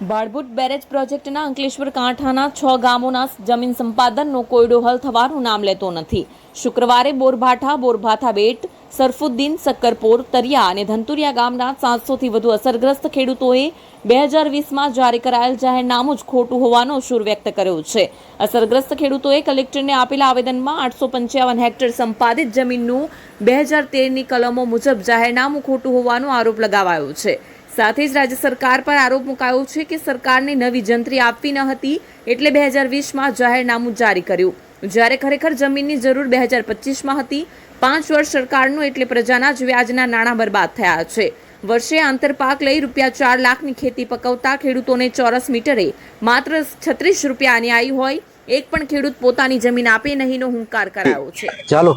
બાળબુટ barrage પ્રોજેક્ટના અંકલેશ્વર કાંઠાના છ ગામોના જમીન સંપાદનનો કોયડો હલ થવાનું નામ લેતો નથી. શુક્રવારે બોરભાઠા બોરભાથા બેટ, સરફુદ્દીન, સક્કરપોર, તરિયા અને ધંતુરિયા ગામના સાતસોથી વધુ અસરગ્રસ્ત ખેડૂતોએ બે હજાર વીસમાં જારી કરાયેલ જાહેરનામું જ ખોટું હોવાનો સૂર વ્યક્ત કર્યો છે. અસરગ્રસ્ત ખેડૂતોએ કલેક્ટરને આપેલા આવેદનમાં આઠસો પંચાવન હેક્ટર સંપાદિત જમીનનું બે હજાર તેરની કલમો મુજબ જાહેરનામું ખોટું હોવાનો આરોપ લગાવાયો છે. સાથે જ રાજ્ય સરકાર પર આરોપ મુકાયો છે કે સરકારને નવી જંત્રી આપવી ન હતી એટલે બે હજાર વીસમાં જાહેરનામું જારી કર્યું. જ્યારે ખરેખર જમીનની જરૂર બે હજાર પચીસમાં હતી પાંચ વર્ષ સરકારનું એટલે પ્રજાના જ વ્યાજના નાણાં બરબાદ થયા છે. વર્ષે આંતરપાક લઈ રૂપિયા ચાર લાખની ખેતી પકવતા ખેડૂતોને ચોરસ મીટરે માત્ર છત્રીસ રૂપિયા અન્યાયી હોય એક પણ ખેડૂત પોતાની જમીન આપે નહીંનો હુંકાર કરાયો છે. ચાલો.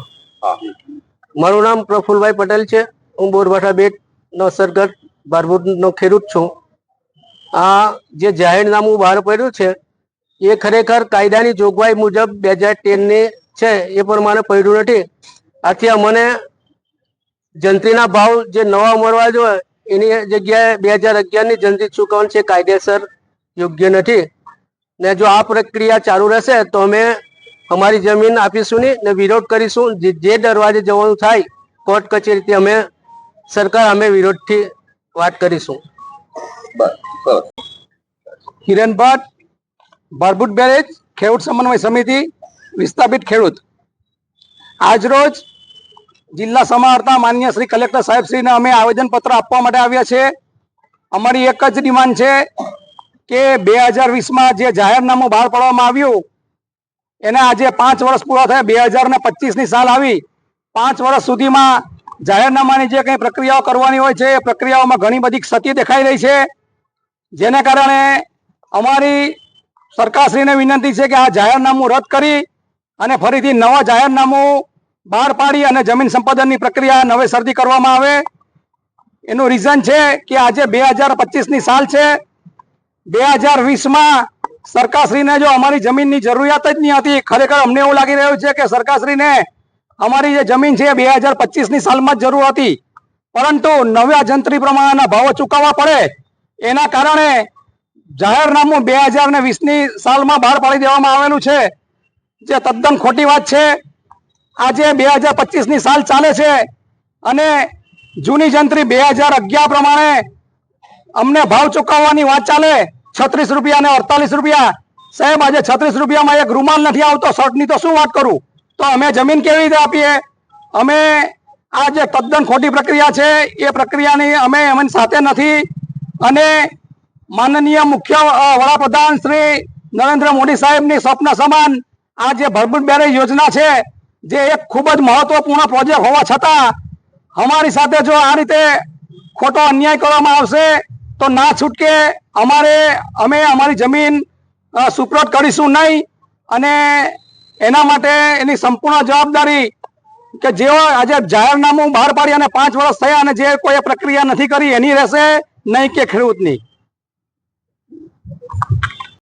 મારું નામ પ્રફુલભાઈ પટેલ છે. હું બોરભાઠા બેટ નો સરગત બારબુટનો ખેડૂત છું. આ જે જાહેરનામું બહાર પડ્યું છે, એ ખરેખર કાયદાની જોગવાઈ મુજબ બે હજાર ટેનની છે, એ પ્રમાણે પડ્યું નથી. આથી અમને જંત્રીના ભાવ જે નવા મળવા જોઈએ, એની જગ્યાએ બે હજાર અગિયારની જંત્રી ચૂકવણ છે, કાયદેસર યોગ્ય નથી. ને જો આ પ્રક્રિયા ચાલુ રહેશે, તો અમે અમારી જમીન આપીશું નહીં, ને વિરોધ કરીશું. જે દરવાજે જવાનું થાય, કોર્ટ કચેરીથી અમે સરકાર અમે વિરોધથી વાત કરીશું. કિરણ ભટ્ટ ભરભૂટ બેરેજ ખેડૂત સમન્વય સમિતિ વિસ્થાપિત ખેડૂત. આજરોજ જિલ્લા સમાહર્તા માન્ય શ્રી કલેક્ટર સાહેબ શ્રીને અમે આવેદનપત્ર આપવા માટે આવ્યા છે અમારી એક જ ડિમાન્ડ છે કે બે હજાર વીસમાં જે જાહેરનામું બહાર પાડવામાં આવ્યું એને આજે પાંચ વર્ષ પૂરા થયા. બે હજાર ને પચીસની સાલ આવી. પાંચ વર્ષ સુધીમાં જાહેરનામાની જે કંઈ પ્રક્રિયાઓ કરવાની હોય છે, એ પ્રક્રિયાઓમાં ઘણી બધી ક્ષતિ દેખાઈ રહી છે. જેને કારણે અમારી સરકારશ્રીને વિનંતી છે કે આ જાહેરનામું રદ કરી અને ફરીથી નવા જાહેરનામું બહાર પાડી અને જમીન સંપાદનની પ્રક્રિયા નવેસરથી કરવામાં આવે. એનું રીઝન છે કે આજે બે હજાર પચીસની સાલ છે. બે હજાર વીસમાં સરકારશ્રીને જો અમારી જમીનની જરૂરિયાત જ નહીં હતી, ખરેખર અમને એવું લાગી રહ્યું છે કે સરકારશ્રીને અમારી જે જમીન છે બે હજાર પચીસની સાલમાં જ જરૂર હતી. પરંતુ નવા જંત્રી પ્રમાણેના ભાવો ચૂકવવા પડે. એના કારણે જાહેરનામું બે હજાર ને વીસની સાલમાં બહાર પાડી દેવામાં આવેલું છે. જે તદ્દન ખોટી વાત છે. આજે બે હજાર પચીસની સાલ ચાલે છે. અને જૂની જંત્રી બે હજાર અગિયાર પ્રમાણે અમને ભાવ ચૂકવવાની વાત ચાલે. છત્રીસ રૂપિયા અને અડતાલીસ રૂપિયા. સાહેબ, આજે છત્રીસ રૂપિયામાં એક રૂમાલ નથી આવતો. શર્ટની તો શું વાત કરું? તો અમે જમીન કેવી રીતે આપીએ? અમે આ જે તદ્દન ખોટી પ્રક્રિયા છે, એ પ્રક્રિયાની અમે એમની સાથે નથી. અને માનનીય મુખ્ય વડાપ્રધાન શ્રી નરેન્દ્ર મોદી સાહેબની સ્વપ્ન સમાન આ જે ભરભૂત બેરેજ યોજના છે, જે એક ખૂબ જ મહત્વપૂર્ણ પ્રોજેક્ટ હોવા છતાં અમારી સાથે જો આ રીતે ખોટો અન્યાય કરવામાં આવશે, તો ના છૂટકે અમારે, અમે અમારી જમીન સુપ્રોટ કરીશું નહીં. અને એના માટે એની સંપૂર્ણ જવાબદારી કે જેઓ આજે જાહેરનામું બહાર પાડી અને પાંચ વર્ષ થયા અને જે કોઈ પ્રક્રિયા નથી કરી, એની રહેશે નહીં કે ખેડૂતની.